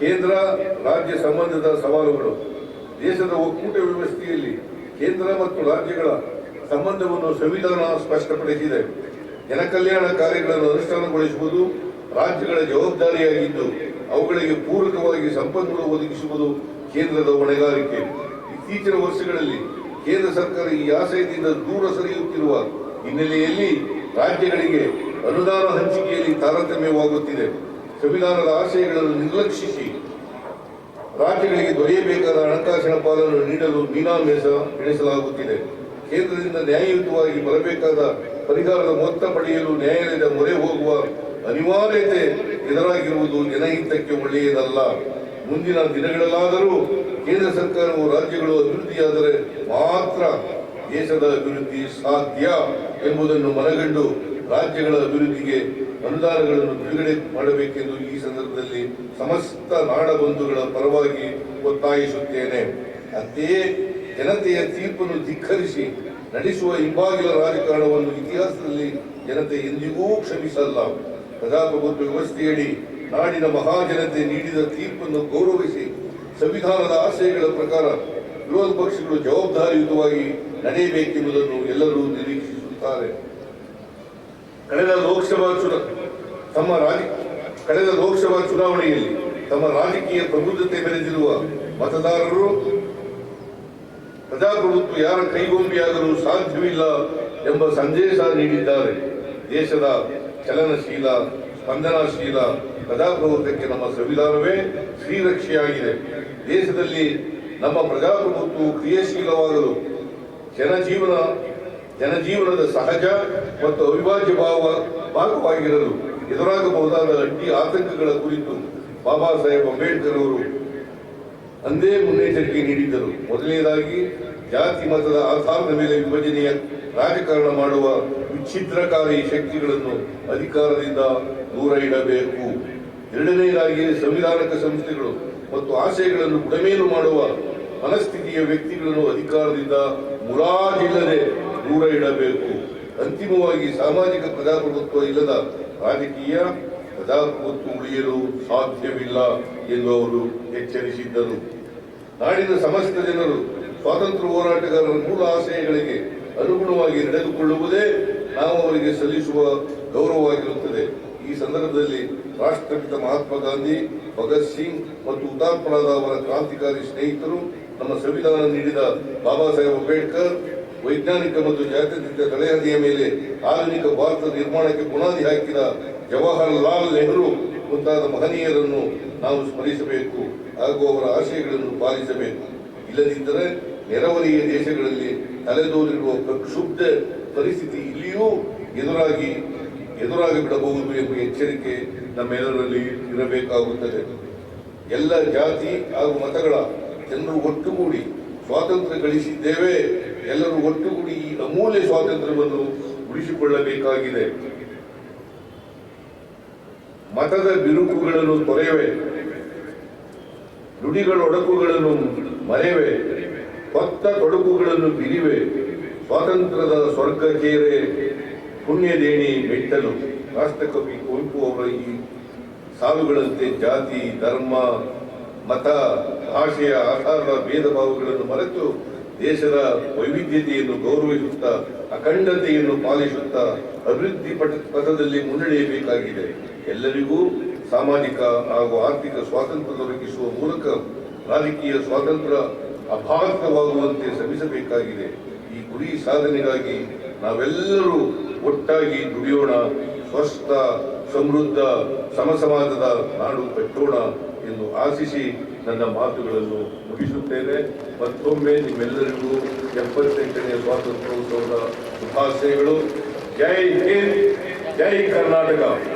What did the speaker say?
ಕೇಂದ್ರ, ರಾಜ್ಯ ಸಂಬಂಧದ ಸವಾಲುಗಳು. ದೇಶದ ಒಕ್ಕೂಟ ವ್ಯವಸ್ಥೆಯಲ್ಲಿ ಕೇಂದ್ರ ಮತ್ತು ರಾಜ್ಯಗಳ ಸಂಬಂಧವನ್ನು ಸಂವಿಧಾನ ಸ್ಪಷ್ಟಪಡಿಸಿದೆ. ಜನಕಲ್ಯಾಣ ಕಾರ್ಯಗಳನ್ನು ಅನುಷ್ಠಾನಗೊಳಿಸುವುದು ರಾಜ್ಯಗಳ ಜವಾಬ್ದಾರಿಯಾಗಿದ್ದು, ಅವುಗಳಿಗೆ ಪೂರಕವಾಗಿ ಸಂಪನ್ಮೂಲ ಒದಗಿಸುವುದು ಕೇಂದ್ರದ ಹೊಣೆಗಾರಿಕೆ. ಇತ್ತೀಚಿನ ವರ್ಷಗಳಲ್ಲಿ ಕೇಂದ್ರ ಸರ್ಕಾರ ಈ ಆಶಯದಿಂದ ದೂರ ಸರಿಯುತ್ತಿರುವ ಹಿನ್ನೆಲೆಯಲ್ಲಿ ರಾಜ್ಯಗಳಿಗೆ ಅನುದಾನ ಹಂಚಿಕೆಯಲ್ಲಿ ತಾರತಮ್ಯವಾಗುತ್ತಿದೆ. ಸಂವಿಧಾನದ ಆಶಯಗಳನ್ನು ನಿರ್ಲಕ್ಷಿಸಿ ರಾಜ್ಯಗಳಿಗೆ ದೊರೆಯಬೇಕಾದ ಹಣಕಾಸಿನ ಪಾಲನ್ನು ನೀಡಲು ಮೀನಾಮೇಷ ನಡೆಸಲಾಗುತ್ತಿದೆ. ಕೇಂದ್ರದಿಂದ ನ್ಯಾಯಯುತವಾಗಿ ಬರಬೇಕಾದ ಪರಿಹಾರದ ಮೊತ್ತ ಪಡೆಯಲು ನ್ಯಾಯಾಲಯದ ಮೊರೆ ಹೋಗುವ ಅನಿವಾರ್ಯತೆ ಎದುರಾಗಿರುವುದು ಜನಹಿತಕ್ಕೆ ಒಳ್ಳೆಯದಲ್ಲ. ಮುಂದಿನ ದಿನಗಳಲ್ಲಾದರೂ ಕೇಂದ್ರ ಸರ್ಕಾರವು ರಾಜ್ಯಗಳು ಅಭಿವೃದ್ಧಿಯಾದರೆ ಮಾತ್ರ ದೇಶದ ಅಭಿವೃದ್ಧಿ ಸಾಧ್ಯ ಎಂಬುದನ್ನು ಮನಗಂಡು ರಾಜ್ಯಗಳ ಅಭಿವೃದ್ಧಿಗೆ ಅನುದಾನಗಳನ್ನು ಬಿಡುಗಡೆ ಮಾಡಬೇಕೆಂದು ಈ ಸಂದರ್ಭದಲ್ಲಿ ಸಮಸ್ತ ನಾಡಬಂಧುಗಳ ಪರವಾಗಿ ಒತ್ತಾಯಿಸುತ್ತೇನೆ. ಅಂತೆಯೇ ಜನತೆಯ ತೀರ್ಪನ್ನು ಧಿಕ್ಕರಿಸಿ ನಡೆಸುವ ಹಿಂಬಾಗಿಲ ರಾಜಕಾರಣವನ್ನು ಇತಿಹಾಸದಲ್ಲಿ ಜನತೆ ಎಂದಿಗೂ ಕ್ಷಮಿಸಲ್ಲ. ಪ್ರಜಾಪ್ರಭುತ್ವ ವ್ಯವಸ್ಥೆಯಡಿ ನಾಡಿನ ಮಹಾಜನತೆ ನೀಡಿದ ತೀರ್ಪನ್ನು ಗೌರವಿಸಿ ಸಂವಿಧಾನದ ಆಶಯಗಳ ಪ್ರಕಾರ ವಿರೋಧ ಪಕ್ಷಗಳು ಜವಾಬ್ದಾರಿಯುತವಾಗಿ ನಡೆಯಬೇಕೆಂಬುದನ್ನು ಎಲ್ಲರೂ ನಿರೀಕ್ಷಿಸುತ್ತಾರೆ. ಕಳೆದ ಲೋಕಸಭಾ ತಮ್ಮ ರಾಜ, ಕಳೆದ ಲೋಕಸಭಾ ಚುನಾವಣೆಯಲ್ಲಿ ತಮ್ಮ ರಾಜಕೀಯ ಪ್ರಬುದ್ಧತೆ ಬೆರೆದಿರುವ ಮತದಾರರು, ಪ್ರಜಾಪ್ರಭುತ್ವ ಯಾರ ಕೈಗೊಂಬಿಯಾಗಲು ಸಾಧ್ಯವಿಲ್ಲ ಎಂಬ ಸಂದೇಶ ನೀಡಿದ್ದಾರೆ. ದೇಶದ ಚಲನಶೀಲ, ಸ್ಪಂದನಾಶೀಲ ಪ್ರಜಾಪ್ರಭುತ್ವಕ್ಕೆ ನಮ್ಮ ಸಂವಿಧಾನವೇ ಶ್ರೀರಕ್ಷೆಯಾಗಿದೆ. ದೇಶದಲ್ಲಿ ನಮ್ಮ ಪ್ರಜಾಪ್ರಭುತ್ವವು ಕ್ರಿಯಾಶೀಲವಾಗಲು ಜನಜೀವನ ಜನಜೀವನದ ಸಹಜ ಮತ್ತು ಅವಿಭಾಜ್ಯ ಭಾವ ಭಾಗವಾಗಿರಲು ಎದುರಾಗಬಹುದಾದ ಅಡ್ಡಿ ಆತಂಕಗಳ ಕುರಿತು ಬಾಬಾ ಸಾಹೇಬ್ ಅಂಬೇಡ್ಕರ್ ಅವರು ಅಂದೇ ಮುನ್ನೆಚ್ಚರಿಕೆ ನೀಡಿದ್ದರು. ಮೊದಲನೇದಾಗಿ, ಜಾತಿ ಮತದ ಆಧಾರದ ಮೇಲೆ ವಿಭಜನೆಯ ರಾಜಕಾರಣ ಮಾಡುವ ವಿಚ್ಛಿದ್ರಕಾರಿ ಶಕ್ತಿಗಳನ್ನು ಅಧಿಕಾರದಿಂದ ದೂರ ಇಡಬೇಕು. ಎರಡನೇದಾಗಿ, ಸಂವಿಧಾನಕ ಸಂಸ್ಥೆಗಳು ಮತ್ತು ಆಶಯಗಳನ್ನು ಬುಡಮೇಲು ಮಾಡುವ ಮನಸ್ಥಿತಿಯ ವ್ಯಕ್ತಿಗಳನ್ನು ಅಧಿಕಾರದಿಂದ ಮುರಾಜಿಲ್ಲದೆ ದೂರ ಇಡಬೇಕು. ಅಂತಿಮವಾಗಿ ಸಾಮಾಜಿಕ ಪ್ರಜಾಪ್ರಭುತ್ವ ಇಲ್ಲದ ರಾಜಕೀಯ ಪ್ರಜಾಪ್ರಭುತ್ವ ಉಳಿಯಲು ಸಾಧ್ಯವಿಲ್ಲ ಎಂದು ಅವರು ಎಚ್ಚರಿಸಿದ್ದರು. ನಾಡಿನ ಸಮಸ್ತ ಜನರು ಸ್ವಾತಂತ್ರ್ಯ ಹೋರಾಟಗಾರರ ಮೂಲ ಆಶಯಗಳಿಗೆ ಅನುಗುಣವಾಗಿ ನಡೆದುಕೊಳ್ಳುವುದೇ ನಾವು ಅವರಿಗೆ ಸಲ್ಲಿಸುವ ಗೌರವವಾಗಿರುತ್ತದೆ. ಈ ಸಂದರ್ಭದಲ್ಲಿ ರಾಷ್ಟ್ರಪಿತ ಮಹಾತ್ಮ ಗಾಂಧಿ, ಭಗತ್ ಸಿಂಗ್ ಮತ್ತು ಹುತಾತ್ಮರಾದ ಅವರ ಕ್ರಾಂತಿಕಾರಿ ಸ್ನೇಹಿತರು ನಮ್ಮ ಸಂವಿಧಾನ ನೀಡಿದ ಬಾಬಾ ಸಾಹೇಬ್ ಅಂಬೇಡ್ಕರ್ ವೈಜ್ಞಾನಿಕ ಮತ್ತು ಜಾತ್ಯತೀತ ತಳೆಹದಿಯ ಮೇಲೆ ಆಧುನಿಕ ಭಾರತ ನಿರ್ಮಾಣಕ್ಕೆ ಬುನಾದಿ ಹಾಕಿದ ಜವಾಹರಲಾಲ್ ನೆಹರು ಮುಂತಾದ ಮಹನೀಯರನ್ನು ನಾವು ಸ್ಮರಿಸಬೇಕು ಹಾಗೂ ಅವರ ಆಶಯಗಳನ್ನು ಪಾಲಿಸಬೇಕು. ಇಲ್ಲದಿದ್ದರೆ ನೆರವರಿಯ ದೇಶಗಳಲ್ಲಿ ತಲೆದೋರಿರುವ ಪ್ರಕ್ಷುಬ್ಧ ಪರಿಸ್ಥಿತಿ ಇಲ್ಲಿಯೂ ಎದುರಾಗಿ ಎದುರಾಗಿ ಬಿಡಬಹುದು ಎಂಬ ಎಚ್ಚರಿಕೆ ನಮ್ಮೆಲ್ಲರಲ್ಲಿ ಇರಬೇಕಾಗುತ್ತದೆ. ಎಲ್ಲ ಜಾತಿ ಹಾಗೂ ಮತಗಳ ಜನರು ಒಟ್ಟುಗೂಡಿ ಸ್ವಾತಂತ್ರ್ಯ ಗಳಿಸಿದ್ದೇವೆ. ಎಲ್ಲರೂ ಒಟ್ಟುಗೂಡಿ ಈ ಅಮೂಲ್ಯ ಸ್ವಾತಂತ್ರ್ಯವನ್ನು ಉಳಿಸಿಕೊಳ್ಳಬೇಕಾಗಿದೆ. ಮತದ ಬಿರುಕುಗಳನ್ನು ತೊರೆಯವೆ ನುಡಿಗಳ ಒಡಕುಗಳನ್ನು ಮರೆವೆ. ಹೊತ್ತ ತೊಡಕುಗಳನ್ನು ಬಿರಿವೆ. ಸ್ವಾತಂತ್ರ್ಯದ ಸ್ವರ್ಗ ಕೇರೆ ಪುಣ್ಯದೇಣಿ ಮೆಟ್ಟಲು. ರಾಷ್ಟ್ರಕವಿ ಕುವೆಂಪು ಅವರ ಈ ಸಾಲುಗಳಂತೆ ಜಾತಿ, ಧರ್ಮ ಮತ, ಭಾಷೆಯ ಆಧಾರದ ಭೇದ ಭಾವಗಳನ್ನು ಮರೆತು ದೇಶದ ವೈವಿಧ್ಯತೆಯನ್ನು ಗೌರವಿಸುತ್ತಾ, ಅಖಂಡತೆಯನ್ನು ಪಾಲಿಸುತ್ತಾ ಅಭಿವೃದ್ಧಿ ಪಥ, ಪಥದಲ್ಲಿ ಮುನ್ನಡೆಯಬೇಕಾಗಿದೆ. ಎಲ್ಲರಿಗೂ ಸಾಮಾಜಿಕ ಹಾಗೂ ಆರ್ಥಿಕ ಸ್ವಾತಂತ್ರ್ಯ ದೊರಕಿಸುವ ಮೂಲಕ ರಾಜಕೀಯ ಸ್ವಾತಂತ್ರ್ಯ ಅಭಾರತವಾಗುವಂತೆ ಶ್ರಮಿಸಬೇಕಾಗಿದೆ. ಈ ಗುರಿ ಸಾಧನೆಗಾಗಿ ನಾವೆಲ್ಲರೂ ಒಟ್ಟಾಗಿ ದುಡಿಯೋಣ, ಸ್ವಸ್ಥ, ಸಮೃದ್ಧ, ಸಮಸಮಾಜದ ನಾಡು ಕಟ್ಟೋಣ ಎಂದು ಆಶಿಸಿ ನನ್ನ ಮಾತುಗಳನ್ನು ಮುಗಿಸುತ್ತೇನೆ. ಮತ್ತೊಮ್ಮೆ ನಿಮ್ಮೆಲ್ಲರಿಗೂ ಎಪ್ಪತ್ತೆಂಟನೇ ಸ್ವಾತಂತ್ರ್ಯೋತ್ಸವದ ಶುಭಾಶಯಗಳು. ಜೈ ಹಿಂದ್, ಜೈ ಕರ್ನಾಟಕ.